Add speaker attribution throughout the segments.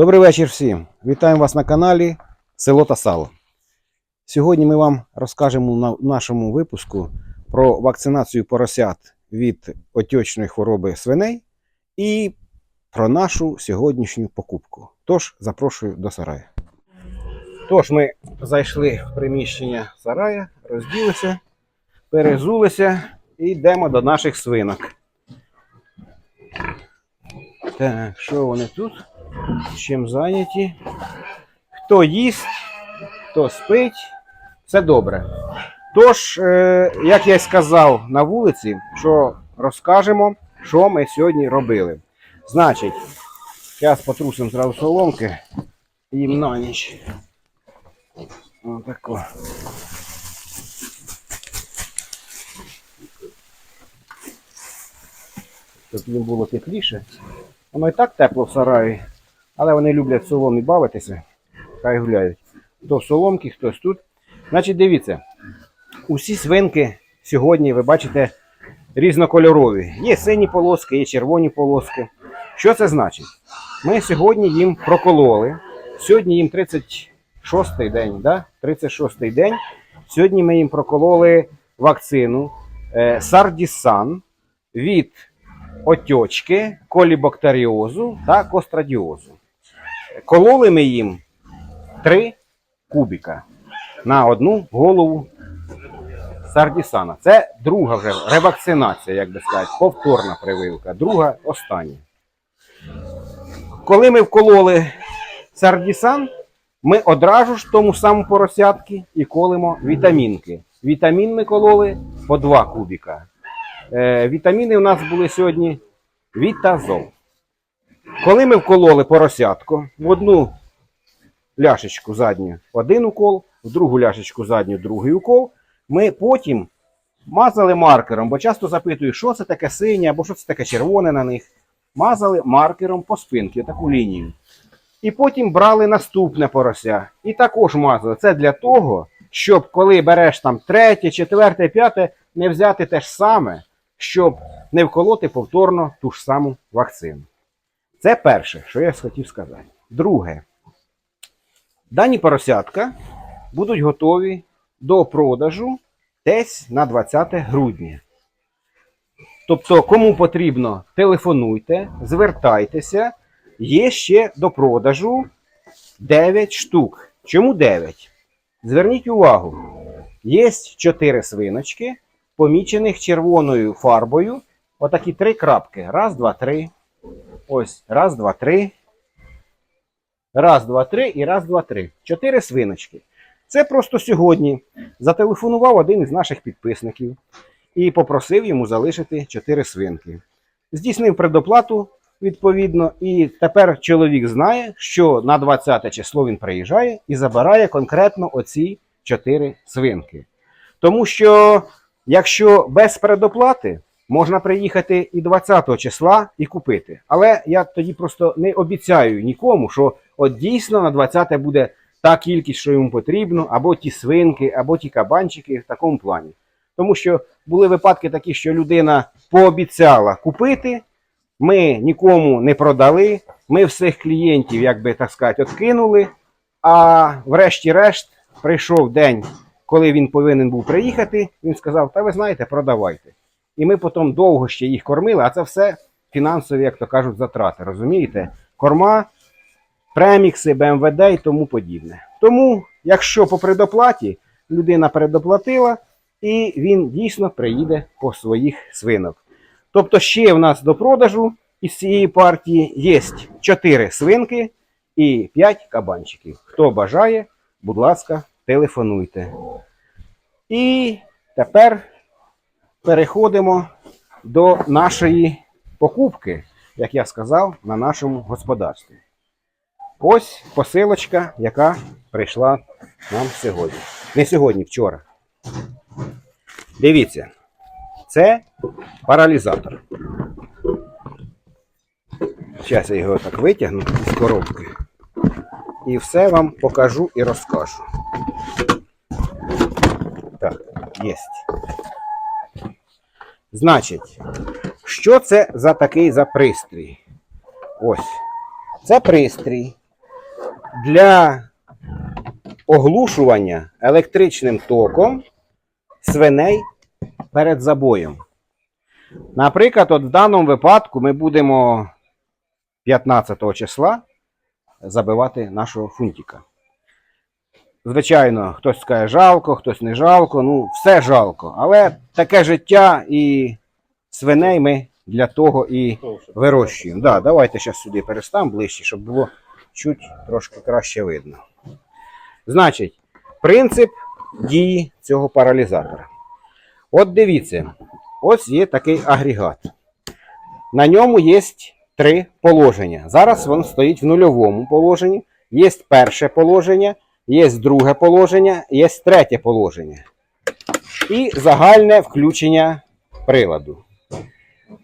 Speaker 1: Добрий вечір всім. Вітаємо вас на каналі Село та Сало. Сьогодні ми вам розкажемо на нашому випуску про вакцинацію поросят від отечної хвороби свиней і про нашу сьогоднішню покупку. Тож запрошую до сараю. Тож ми зайшли в приміщення сарая, розділися, перезулися і йдемо до наших свинок. Так, що вони тут? Чим зайняті? Хто їсть, хто спить, все добре. Тож, е, як я й сказав на вулиці, що розкажемо, що ми сьогодні робили. Значить, зараз потрусимо зразу соломки їм на ніч. Отако. Щоб їм було тепліше. Воно і так тепло в сараї, але вони люблять в соломі бавитися. Хай гуляють. Хто в соломки, хтось тут. Значить, дивіться, усі свинки сьогодні, ви бачите, різнокольорові. Є сині полоски, є червоні полоски. Що це значить? Ми сьогодні їм прокололи. Сьогодні їм 36-й день, да? 36-й день. Сьогодні ми їм прокололи вакцину е, Сардісан від отечки, колібактеріозу та кострадіозу. Кололи ми їм 3 кубіка на одну голову сардісана. Це друга вже ревакцинація, як би сказати, повторна прививка, друга остання. Коли ми вкололи сардісан, ми одразу ж тому самому поросятки і колимо вітамінки. Вітамін ми кололи по 2 кубіка. Е, вітаміни у нас були сьогодні Вітазол. Коли ми вкололи поросятку в одну ляшечку задню один укол, в другу ляшечку задню другий укол, ми потім мазали маркером, бо часто запитують, що це таке синє або що це таке червоне на них. Мазали маркером по спинці, таку лінію. І потім брали наступне порося. І також мазали. Це для того, щоб коли береш там третє, четверте, п'яте, не взяти те ж саме, щоб не вколоти повторно ту ж саму вакцину. Це перше, що я хотів сказати. Друге, дані поросятка будуть готові до продажу десь на 20 грудня. Тобто, кому потрібно, телефонуйте, звертайтеся. Є ще до продажу 9 штук. Чому 9? Зверніть увагу, є 4 свиночки, помічених червоною фарбою. Отакі три крапки. Раз, два, три. Ось. Раз, два, три. Раз, два, три і раз, два, три. Чотири свиночки. Це просто сьогодні зателефонував один із наших підписників і попросив йому залишити чотири свинки. Здійснив предоплату відповідно, і тепер чоловік знає, що на 20 число він приїжджає і забирає конкретно оці чотири свинки. Тому що, якщо без предоплати, можна приїхати і 20 числа і купити. Але я тоді просто не обіцяю нікому, що от дійсно на 20 буде та кількість, що йому потрібно, або ті свинки, або ті кабанчики в такому плані. Тому що були випадки такі, що людина пообіцяла купити, ми нікому не продали, ми всіх клієнтів, як би так сказати, откинули. А врешті-решт прийшов день, коли він повинен був приїхати. Він сказав: Та ви знаєте, продавайте. І ми потім довго ще їх кормили, а це все фінансові, як то кажуть, затрати. Розумієте? Корма, премікси, БМВД і тому подібне. Тому, якщо по предоплаті людина предоплатила, і він дійсно приїде по своїх свинок. Тобто ще в нас до продажу із цієї партії є 4 свинки і 5 кабанчиків. Хто бажає, будь ласка, телефонуйте. І тепер переходимо до нашої покупки, як я сказав, на нашому господарстві. Ось посилочка, яка прийшла нам сьогодні. Не сьогодні, вчора. Дивіться, це паралізатор. Зараз я його так витягну з коробки. І все вам покажу і розкажу. Так, єсть. Значить, що це за такий за пристрій? Ось. Це пристрій, для оглушування електричним током свиней перед забоєм. Наприклад, от в даному випадку ми будемо 15 числа забивати нашого фунтика. Звичайно, хтось скаже жалко, хтось не жалко, ну все жалко. Але таке життя і свиней ми для того і вирощуємо. Да, давайте зараз сюди переставимо ближче, щоб було чуть трошки краще видно. Значить, принцип дії цього паралізатора. От дивіться, ось є такий агрегат. На ньому є три положення. Зараз він стоїть в нульовому положенні. Є перше положення, є друге положення, є третє положення. І загальне включення приладу.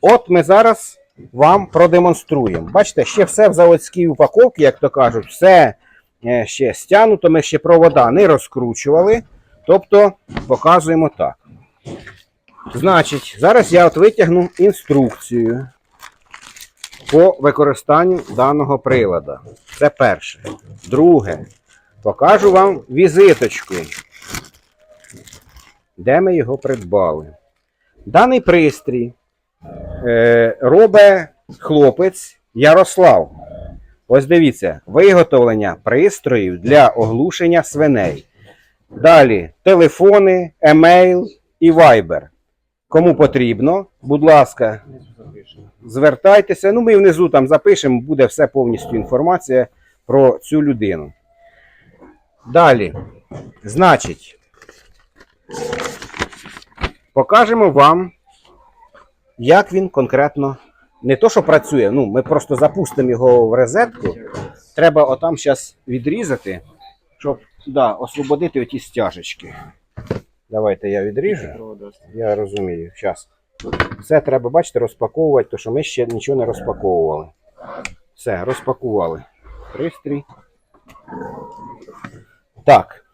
Speaker 1: От ми зараз вам продемонструємо. Бачите, ще все в заводській упаковці, як то кажуть, все е, ще стягнуто, ми ще провода не розкручували. Тобто показуємо так. Значить, зараз я от витягну інструкцію по використанню даного прилада. Це перше. Друге, покажу вам візиточку, де ми його придбали. Даний пристрій е, робить хлопець Ярослав. Ось дивіться, виготовлення пристроїв для оглушення свиней. Далі телефони, емейл і вайбер. Кому потрібно, будь ласка, звертайтеся. Ну, ми внизу там запишемо, буде все повністю інформація про цю людину. Далі, значить, покажемо вам, як він конкретно не то, що працює, ну, ми просто запустимо його в розетку. Треба отам зараз відрізати, щоб да, освободити оті стяжечки. Давайте я відріжу. Я розумію. Зараз. Все треба, бачите, розпаковувати, тому що ми ще нічого не розпаковували. Все, розпакували. Пристрій. Так.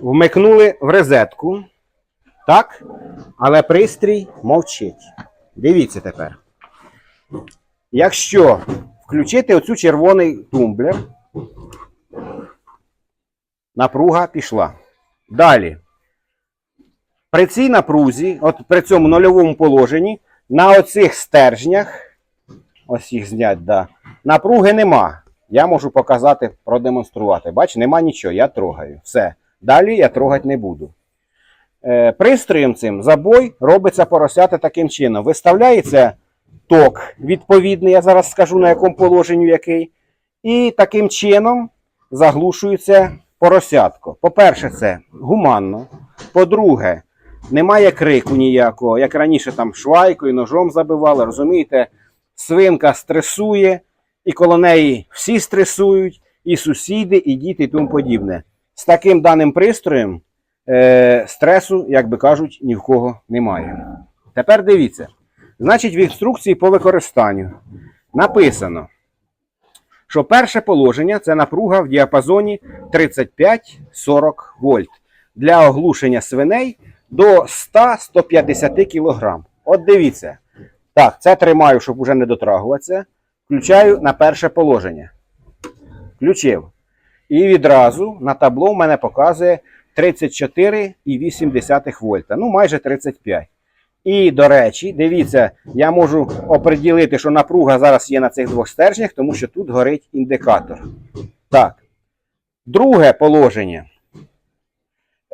Speaker 1: Вмикнули в розетку. Так. Але пристрій мовчить. Дивіться тепер. Якщо включити оцю червоний тумблер, напруга пішла. Далі. При цій напрузі, от при цьому нульовому положенні, на оцих стержнях, ось їх знять, да, напруги нема. Я можу показати, продемонструвати. Бач, нема нічого, я трогаю. Все. Далі я трогати не буду. Е, пристроєм цим забой робиться поросята таким чином. Виставляється ток відповідний, я зараз скажу на якому положенню який. І таким чином заглушується поросятко. По-перше, це гуманно. По-друге, немає крику ніякого. Як раніше там швайкою, ножом забивали, розумієте, свинка стресує, і коло неї всі стресують, і сусіди, і діти, і тому подібне. З таким даним пристроєм е, стресу, як би кажуть, ні в кого немає. Тепер дивіться. Значить, в інструкції по використанню написано, що перше положення це напруга в діапазоні 35-40 вольт для оглушення свиней до 100-150 кг. От дивіться. Так, це тримаю, щоб уже не дотрагуватися. Включаю на перше положення. Включив. І відразу на табло в мене показує 34,8 вольта. Ну, майже 35. І, до речі, дивіться, я можу оприділити, що напруга зараз є на цих двох стержнях, тому що тут горить індикатор. Так. Друге положення.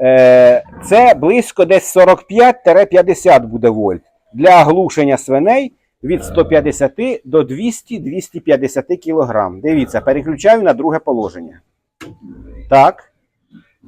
Speaker 1: Е, це близько десь 45-50 буде вольт. Для глушення свиней від 150 до 200-250 кг. Дивіться, переключаю на друге положення. Так.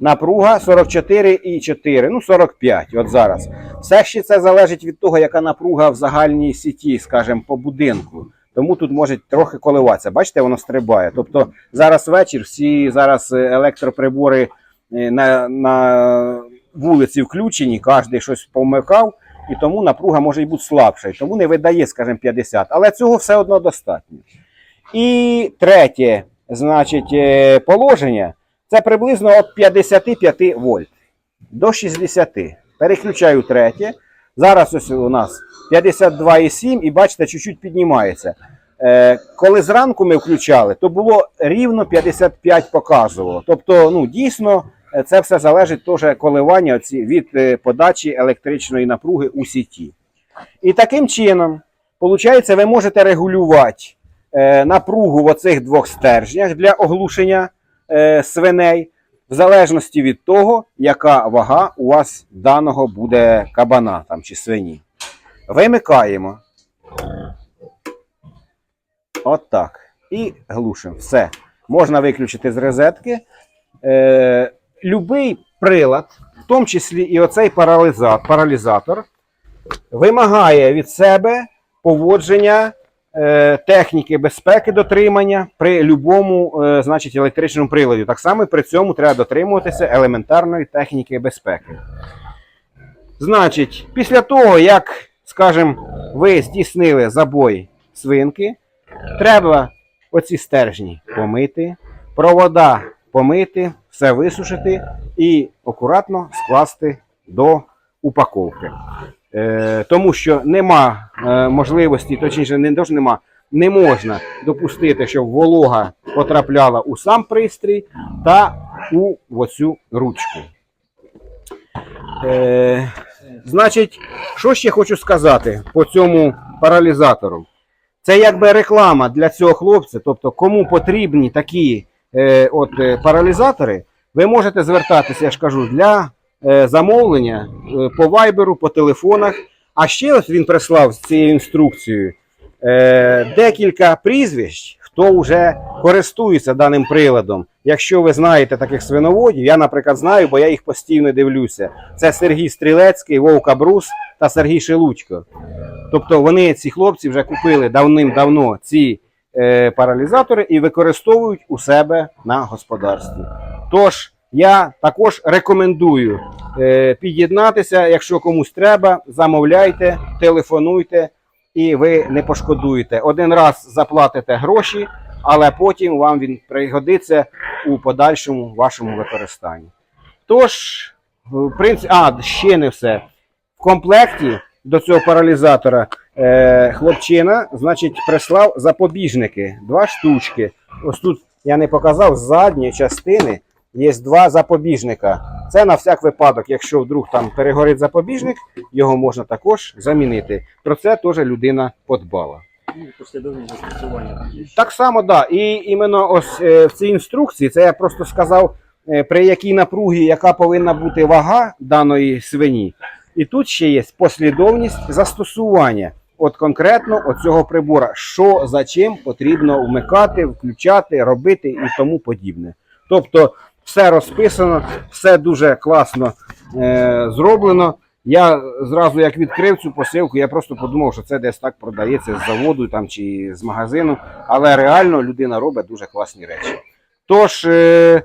Speaker 1: Напруга 44,4, ну 45, от зараз. Все ще це залежить від того, яка напруга в загальній сіті, скажімо, по будинку. Тому тут може трохи коливатися. Бачите, воно стрибає. Тобто зараз вечір, всі зараз е, електроприбори е, на, на вулиці включені, кожен щось помикав, і тому напруга може бути слабша. І тому не видає, скажімо, 50. Але цього все одно достатньо. І третє, значить, е, положення. Це приблизно від 55 вольт до 60. Переключаю третє. Зараз ось у нас 52,7 і бачите, чуть-чуть піднімається. Е, коли зранку ми включали, то було рівно 55 показувало. Тобто, ну дійсно, це все залежить теж коливання від е, подачі електричної напруги у сіті. І таким чином, виходить, ви можете регулювати е, напругу в оцих двох стержнях для оглушення е, свиней, в залежності від того, яка вага у вас даного буде кабана там, чи свині. Вимикаємо. От так. І глушимо. Все. Можна виключити з розетки. Е, любий прилад, в тому числі і оцей паралізатор, вимагає від себе поводження е, техніки безпеки дотримання при будь-якому е, електричному приладі. Так само при цьому треба дотримуватися елементарної техніки безпеки. Значить, після того, як, скажімо, ви здійснили забой свинки, треба оці стержні помити, провода помити, все висушити і акуратно скласти до упаковки. Е, тому що нема е, можливості, точніше, не то, нема, не можна допустити, щоб волога потрапляла у сам пристрій та у оцю ручку. Е, значить, що ще хочу сказати по цьому паралізатору? Це якби реклама для цього хлопця. Тобто, кому потрібні такі е, от, е, паралізатори, ви можете звертатися, я ж кажу, для е, замовлення по вайберу, по телефонах. А ще ось він прислав з цією інструкцією декілька прізвищ, хто вже користується даним приладом. Якщо ви знаєте таких свиноводів, я, наприклад, знаю, бо я їх постійно дивлюся. Це Сергій Стрілецький, Вовка Брус та Сергій Шелучко. Тобто вони, ці хлопці, вже купили давним-давно ці паралізатори і використовують у себе на господарстві. Тож я також рекомендую е, під'єднатися, якщо комусь треба, замовляйте, телефонуйте, і ви не пошкодуєте. Один раз заплатите гроші, але потім вам він пригодиться у подальшому вашому використанні. Тож, в принципі, а ще не все. В комплекті до цього паралізатора е, хлопчина, значить, прислав запобіжники, два штучки. Ось тут я не показав з задньої частини. Є два запобіжника. Це на всяк випадок, якщо вдруг там перегорить запобіжник, його можна також замінити. Про це теж людина подбала.
Speaker 2: Застосування.
Speaker 1: Так само, да. І іменно ось е, в цій інструкції, це я просто сказав, е, при якій напругі, яка повинна бути вага даної свині. І тут ще є послідовність застосування. От конкретно оцього прибора, що за чим потрібно вмикати, включати, робити і тому подібне. Тобто, все розписано, все дуже класно е, зроблено. Я зразу як відкрив цю посилку, я просто подумав, що це десь так продається з заводу там, чи з магазину. Але реально людина робить дуже класні речі. Тож, е,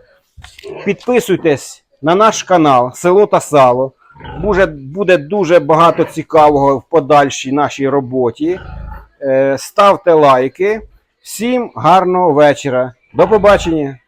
Speaker 1: підписуйтесь на наш канал Село та Сало. Буде, буде дуже багато цікавого в подальшій нашій роботі. Е, ставте лайки. Всім гарного вечора. До побачення!